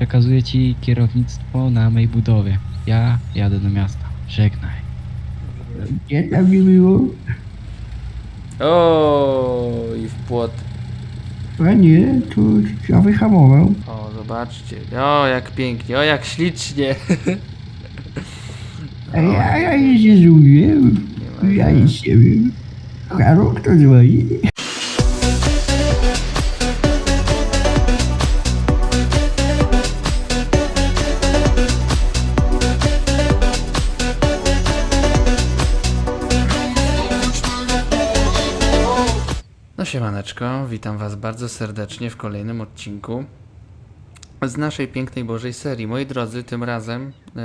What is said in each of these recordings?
Przekazuję ci kierownictwo na mej budowie. Ja jadę do miasta. Żegnaj. Nie tam nie było. O i w płot. Panie, to ja wyhamował. O, zobaczcie. O, jak pięknie, o, jak ślicznie. A ja, ja nic nie zrobiłem. Ja nic nie wiem. Halo, kto dzwoni? Siemaneczko, witam was bardzo serdecznie w kolejnym odcinku z naszej pięknej Bożej serii. Moi drodzy, tym razem e,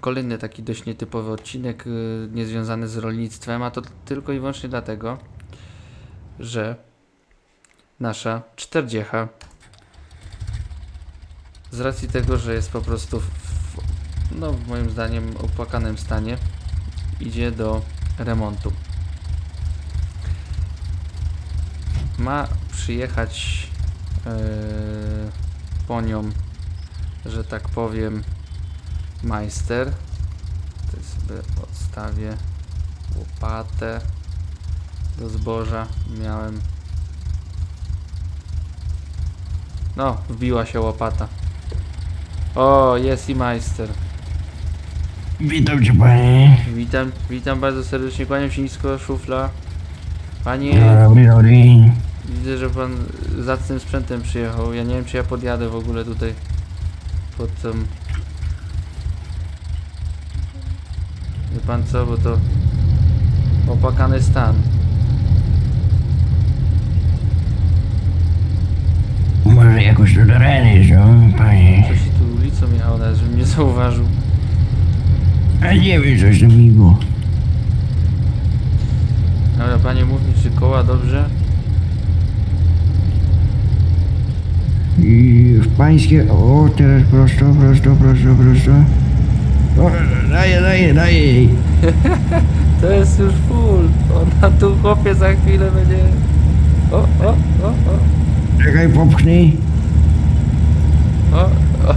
kolejny taki dość nietypowy odcinek, e, niezwiązany z rolnictwem, a to tylko i wyłącznie dlatego, że nasza czterdziecha z racji tego, że jest po prostu w, no moim zdaniem opłakanym stanie, idzie do remontu. Ma przyjechać yy, po nią, że tak powiem, majster. To sobie odstawię łopatę do zboża. Miałem. No, wbiła się łopata. O, jest i majster. Witam cię, panie. Witam, witam bardzo serdecznie, kłaniam się nisko, szufla. Panie, Dobry, dobry. Widzę, że pan zacnym sprzętem przyjechał. Ja nie wiem, czy ja podjadę w ogóle tutaj pod tą... Wie pan co, bo to opłakany stan. Może jakoś to do rany, co, panie? Coś się tu ulicą jechał, nawet żebym nie zauważył. A nie wiem, coś tam mi było. Dobra, panie, mów mi, czy koła dobrze? I w pańskie... O, teraz prosto, prosto, prosto, prosto. O, daję, daję, daję. To jest już full. Ona tu chłopie za chwilę będzie... O, o, o, o, Czekaj, popchnij. o, o.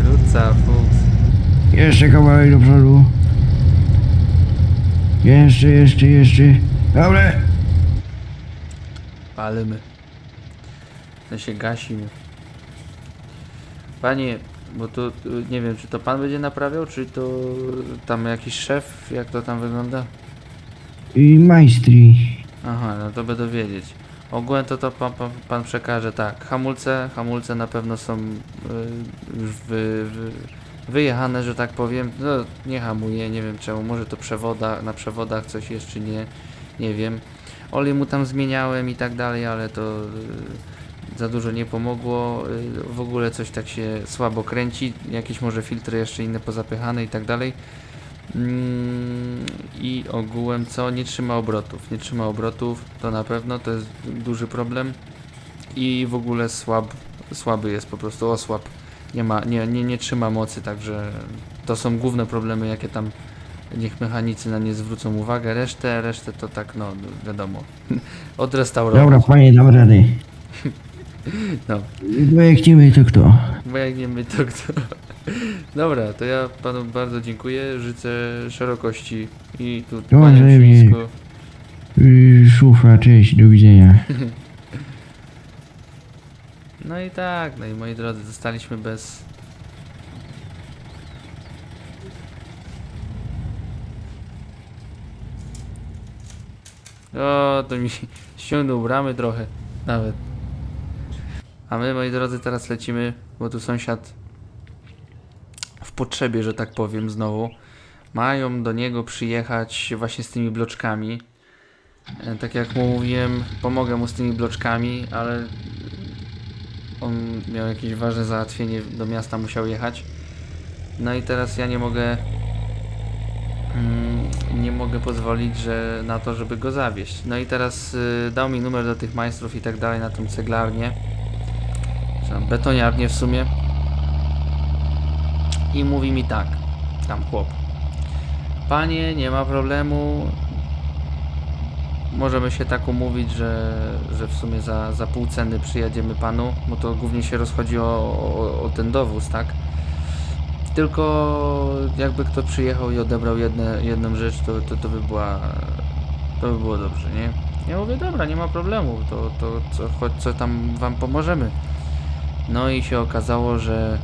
Krótca, fuks. Jeszcze kawałek do przodu. Jeszcze, jeszcze, jeszcze. Dobra. Palmy. To się gasimy. Panie, bo to nie wiem, czy to pan będzie naprawiał, czy to tam jakiś szef, jak to tam wygląda? I majstri. Aha, no to będę wiedzieć. Ogółem to to pan, pan, pan przekaże tak. Hamulce, hamulce na pewno są y, już wy, wy, wyjechane, że tak powiem. No nie hamuje, nie wiem czemu. Może to przewoda, na przewodach coś jeszcze nie, nie wiem. Olej mu tam zmieniałem i tak dalej, ale to y, za dużo nie pomogło. Y, w ogóle coś tak się słabo kręci. Jakieś może filtry jeszcze inne pozapychane i tak dalej. Mm, I ogółem co? Nie trzyma obrotów. Nie trzyma obrotów, to na pewno to jest duży problem. I w ogóle słab, słaby jest po prostu osłab. Nie ma, nie, nie, nie trzyma mocy, także to są główne problemy, jakie tam niech mechanicy na nie zwrócą uwagę. Resztę, resztę to tak, no wiadomo. Odrestaurować. Dobra, panie, dam radę. No. Bo jak nie my, to kto? Bo jak nie my, to kto? Dobra, to ja panu bardzo dziękuję. Życzę szerokości i tu No, kłaniam się wzajemnie. nisko. Yy, Szufla, cześć, do widzenia. No i tak, no i moi drodzy, zostaliśmy bez. O, to mi ściągnął bramy trochę, nawet. A my, moi drodzy, teraz lecimy, bo tu sąsiad w potrzebie, że tak powiem, znowu. Mają do niego przyjechać właśnie z tymi bloczkami. E, Tak jak mu mówiłem, pomogę mu z tymi bloczkami, ale on miał jakieś ważne załatwienie, do miasta musiał jechać. No i teraz ja nie mogę mm, nie mogę pozwolić, że na to, żeby go zawieść. No i teraz y, dał mi numer do tych majstrów i tak dalej na tą ceglarnię. Czy betoniarnię w sumie. I mówi mi tak, tam chłop. Panie, nie ma problemu. możemy się tak umówić, że, że w sumie za, za pół ceny przyjedziemy panu, bo to głównie się rozchodzi o, o, o ten dowóz, tak? Tylko jakby kto przyjechał i odebrał jedne, jedną rzecz, to, to, to by była to by było dobrze, nie? Ja mówię, dobra, nie ma problemu, to, to co, choć co tam wam pomożemy. No i się okazało, że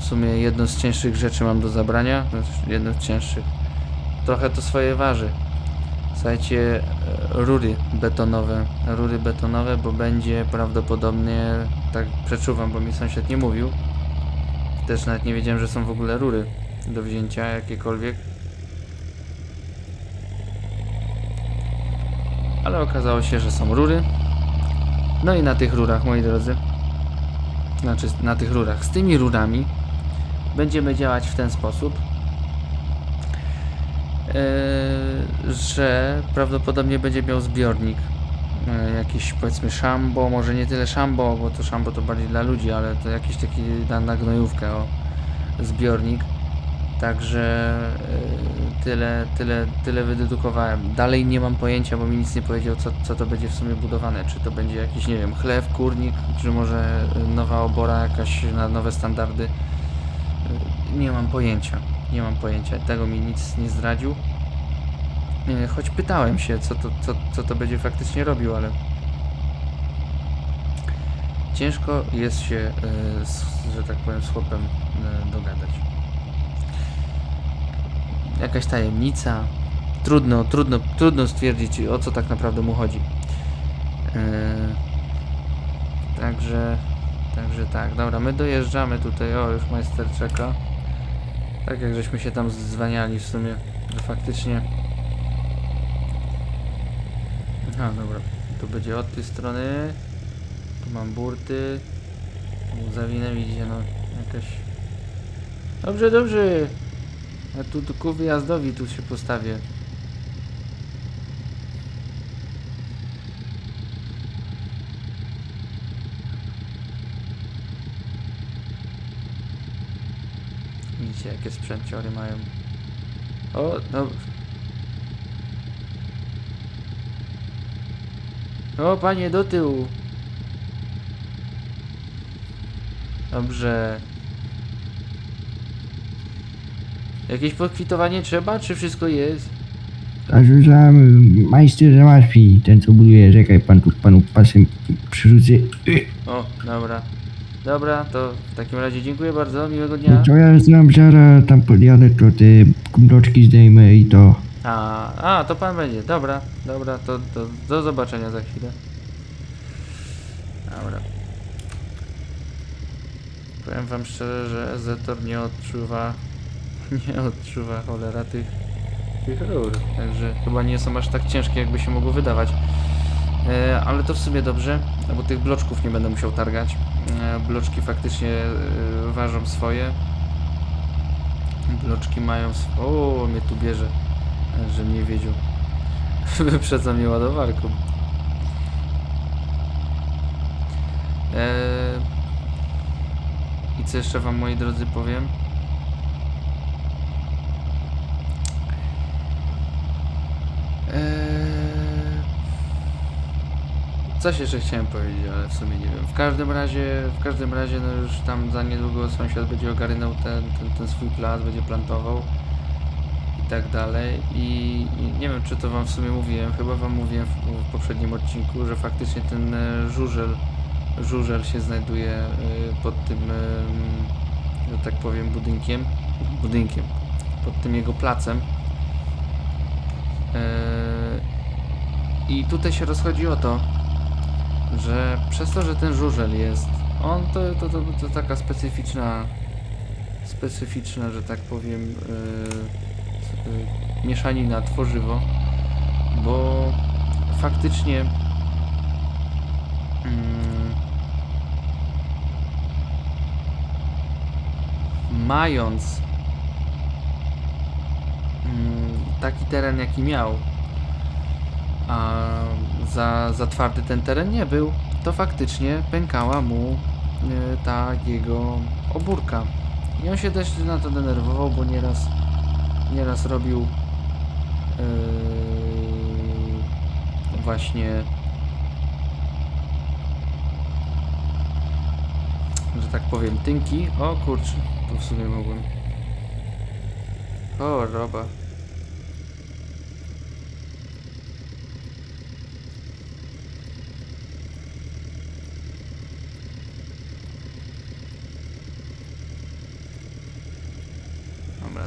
w sumie jedną z cięższych rzeczy mam do zabrania, znaczy jedną z cięższych. Trochę to swoje waży. Słuchajcie, e, rury betonowe, rury betonowe, bo będzie prawdopodobnie, tak przeczuwam, bo mi sąsiad nie mówił. Też nawet nie wiedziałem, że są w ogóle rury do wzięcia jakiekolwiek. Ale okazało się, że są rury. No i na tych rurach, moi drodzy, znaczy na tych rurach, z tymi rurami będziemy działać w ten sposób, Eee, że prawdopodobnie będzie miał zbiornik. Eee, jakiś powiedzmy szambo, może nie tyle szambo, bo to szambo to bardziej dla ludzi, ale to jakiś taki na, na gnojówkę o zbiornik. Także eee, tyle, tyle, tyle wydedukowałem. Dalej nie mam pojęcia, bo mi nic nie powiedział, co, co to będzie w sumie budowane. Czy to będzie jakiś, nie wiem, chlew, kurnik, czy może y, nowa obora jakaś na nowe standardy. Nie mam pojęcia. Nie mam pojęcia. Tego mi nic nie zdradził. Choć pytałem się, co to, co, co to będzie faktycznie robił, ale ciężko jest się, z, że tak powiem, z chłopem y, dogadać. Jakaś tajemnica. Trudno, trudno, trudno stwierdzić, o co tak naprawdę mu chodzi. Yy, także, także tak. Dobra, my dojeżdżamy tutaj. O, już majster czeka. Tak jak żeśmy się tam zwaniali w sumie, że faktycznie. Aha, dobra. Tu będzie od tej strony. Tu mam burty. Tu zawinę widzicie, no jakaś. Dobrze, dobrze. Ja tu, tu ku wyjazdowi tu się postawię. Widzicie jakie sprzęciory mają. O, no. O, panie, do tyłu. Dobrze. Jakieś pokwitowanie trzeba, czy wszystko jest? A tam majster załatwi, ten co buduje, czekaj, pan tu panu pasem przyrzucę. Y, O, dobra. Dobra, to w takim razie dziękuję bardzo, miłego dnia. to ja znam zaraz tam podjadę, to te kumroczki zdejmę i to. A, a, to pan będzie. Dobra, dobra, to, to do zobaczenia za chwilę. Dobra. Powiem wam szczerze, że Zetor nie odczuwa, nie odczuwa cholera tych, tych rur. Także chyba nie są aż tak ciężkie, jakby się mogło wydawać. E, ale to w sumie dobrze, bo tych bloczków nie będę musiał targać. E, bloczki faktycznie e, ważą swoje. Bloczki mają. O, mnie tu bierze że mnie wiedział. Wyprzedza mnie ładowarką. Eee... I co jeszcze wam moi drodzy powiem? Eee... Coś jeszcze chciałem powiedzieć, ale w sumie nie wiem. W każdym razie, w każdym razie, no już tam za niedługo sąsiad będzie ogarnął ten, ten, ten swój plac, będzie plantował tak dalej. I, nie wiem, czy to wam w sumie mówiłem, chyba wam mówiłem w, w poprzednim odcinku, że faktycznie ten e, żużel, żużel się znajduje e, pod tym, e, że tak powiem, budynkiem, budynkiem, pod tym jego placem. I tutaj się rozchodzi o to, że przez to, że ten żużel jest, on to, to, to, to taka specyficzna, specyficzna, że tak powiem, yy, yy, mieszanina, tworzywo, bo faktycznie mm, mając mm, taki teren jaki miał, a za, za twardy ten teren nie był, to faktycznie pękała mu y, ta jego obórka. I on się też na to denerwował, bo nieraz, nieraz robił właśnie że tak powiem tynki. O kurczę, tu w sumie mogłem. O, roba.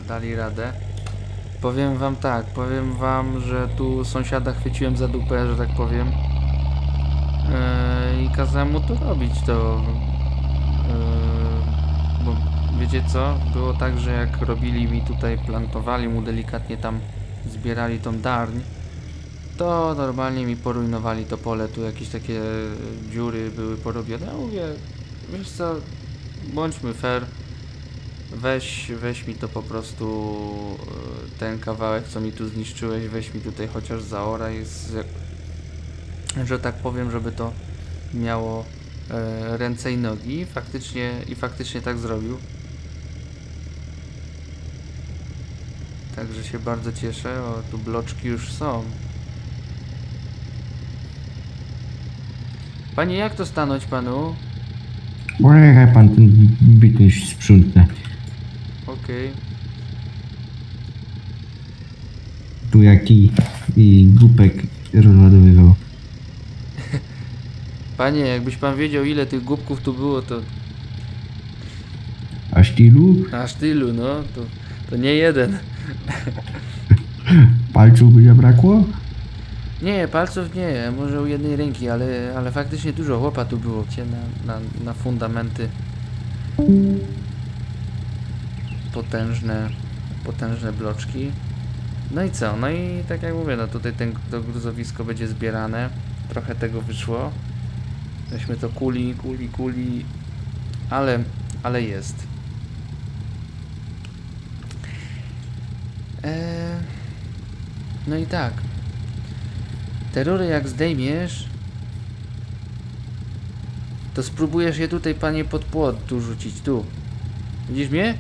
Dali radę. Powiem wam tak, powiem wam, że tu sąsiada chwyciłem za dupę, że tak powiem. Eee, I kazałem mu to robić, to... Eee, bo wiecie co? Było tak, że jak robili mi tutaj, plantowali mu delikatnie tam, zbierali tą darń, to normalnie mi porujnowali to pole, tu jakieś takie dziury były porobione. Ja mówię, wiesz co, bądźmy fair, weź, weź mi to po prostu e, ten kawałek, co mi tu zniszczyłeś, weź mi tutaj chociaż zaoraj, z, że tak powiem, żeby to miało e, ręce i nogi. Faktycznie, I faktycznie tak zrobił. Także się bardzo cieszę. O, tu bloczki już są. Panie, jak to stanąć panu? Poczekaj pan ten bytuś sprzątnę. Okej. Tu jaki i głupek rozładowywał. Panie, jakbyś pan wiedział ile tych głupków tu było, to Aż tylu? aż tylu, no. To, to nie jeden. Palców by zabrakło? Nie, palców nie, może u jednej ręki, ale, ale faktycznie dużo chłopa tu było, gdzie na, na, na fundamenty potężne, potężne bloczki. No i co? No i tak jak mówię, no tutaj ten, to gruzowisko będzie zbierane. Trochę tego wyszło. Myśmy to kuli, kuli, kuli, ale, ale jest. Eee, no i tak. Te rury jak zdejmiesz, to spróbujesz je tutaj, panie, pod płot tu rzucić, tu. Widzisz mnie?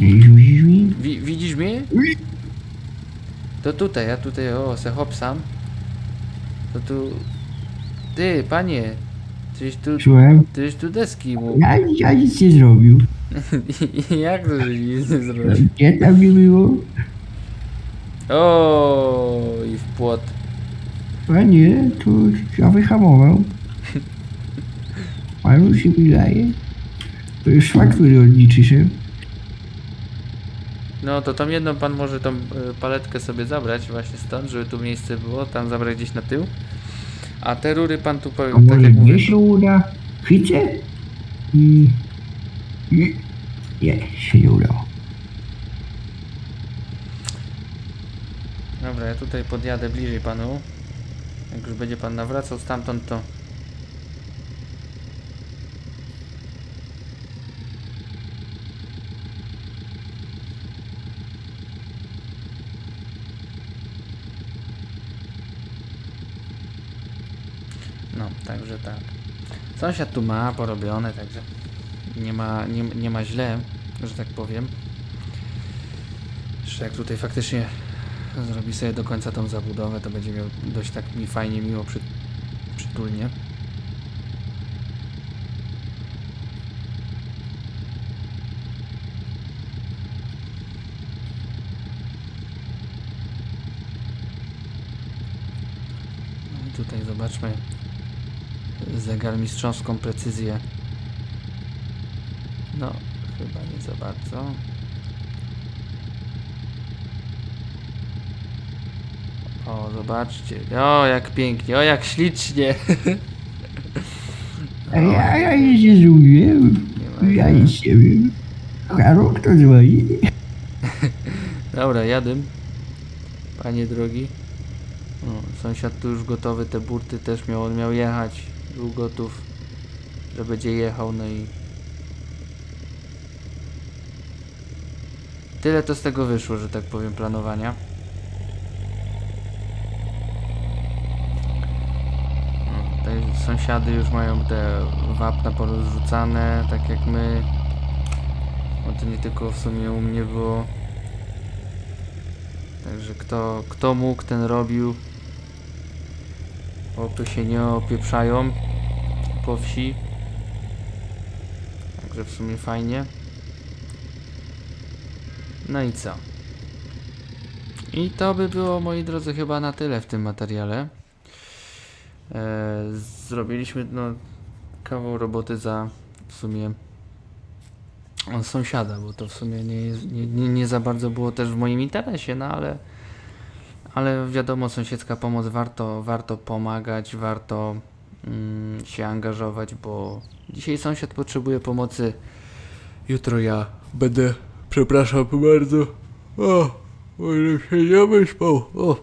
Widzisz? Wi mnie? To tutaj, ja tutaj, o, se hopsam. To tu... Ty, panie, tyś tu, Słucham? tyś tu deski mu. Ja, ja nic nie zrobił. jak to, że nic nie zrobisz? Gdzie tam nie było? O, i w płot. Panie, to ja wyhamował. Panu się wydaje? To już faktury odliczy się. No to tą jedną pan może tą e, paletkę sobie zabrać właśnie stąd, żeby tu miejsce było, tam zabrać gdzieś na tył. A te rury pan tu A powiem, tak może jak mówię. uda? Chcę? I... i- Nie, się nie udało. Dobra, ja tutaj podjadę bliżej panu. Jak już będzie pan nawracał stamtąd, to... No, także tak. Sąsiad tu ma porobione, także nie ma, nie, nie ma źle, że tak powiem. Jeszcze jak tutaj faktycznie zrobi sobie do końca tą zabudowę, to będzie miał dość tak mi fajnie, miło, przy, przytulnie. No tutaj zobaczmy zegar mistrzowską precyzję. No, chyba nie za bardzo. O, zobaczcie. O, jak pięknie, o, jak ślicznie. A ja, ja nie ma Ja nic nie wiem. Halo, kto dzwoni? Dobra, jadę. Panie drogi. O, sąsiad tu już gotowy, te burty też miał, on miał jechać. Był gotów, że będzie jechał, no i... Tyle to z tego wyszło, że tak powiem, planowania. Sąsiady już mają te wapna porozrzucane, tak jak my. Bo to nie tylko w sumie u mnie było. Także kto, kto mógł, ten robił. Opy się nie opieprzają po wsi. Także w sumie fajnie. No i co? I to by było, moi drodzy, chyba na tyle w tym materiale. E, zrobiliśmy no, kawał roboty za w sumie sąsiada, bo to w sumie nie, nie, nie za bardzo było też w moim interesie, no ale ale wiadomo, sąsiedzka pomoc warto, warto pomagać, warto mm, się angażować, bo dzisiaj sąsiad potrzebuje pomocy, jutro ja będę, przepraszam bardzo, o, może się nie wyspał, o,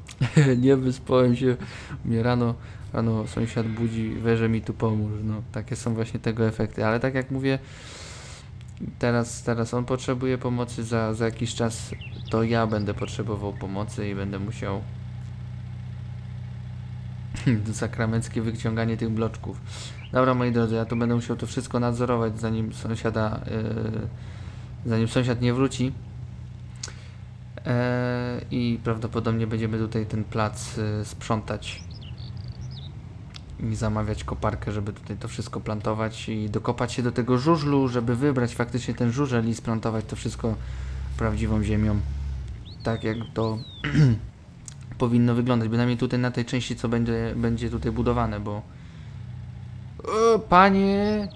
nie wyspałem się, mnie rano, rano sąsiad budzi, weże mi tu pomóż, no, takie są właśnie tego efekty, ale tak jak mówię, teraz, teraz on potrzebuje pomocy, za, za jakiś czas to ja będę potrzebował pomocy i będę musiał sakramenckie wyciąganie tych bloczków. Dobra, moi drodzy, ja tu będę musiał to wszystko nadzorować, zanim sąsiada, yy, zanim sąsiad nie wróci. E, I prawdopodobnie będziemy tutaj ten plac y, sprzątać i zamawiać koparkę, żeby tutaj to wszystko plantować i dokopać się do tego żużlu, żeby wybrać faktycznie ten żużel i splantować to wszystko prawdziwą ziemią. Tak jak to powinno wyglądać, bynajmniej tutaj na tej części, co będzie, będzie tutaj budowane, bo o, panie,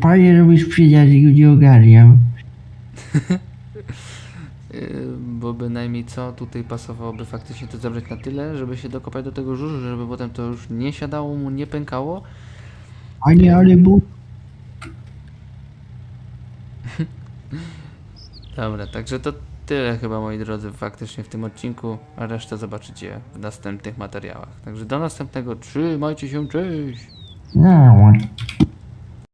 panie robisz przyjazd i nie ogarniam? Yy, bo bynajmniej co tutaj pasowałoby faktycznie to zabrać na tyle, żeby się dokopać do tego żużlu, żeby potem to już nie siadało mu, nie pękało. Panie, ale bu... Dobra, także to tyle chyba moi drodzy faktycznie w tym odcinku, a resztę zobaczycie w następnych materiałach. Także do następnego, trzymajcie się, cześć!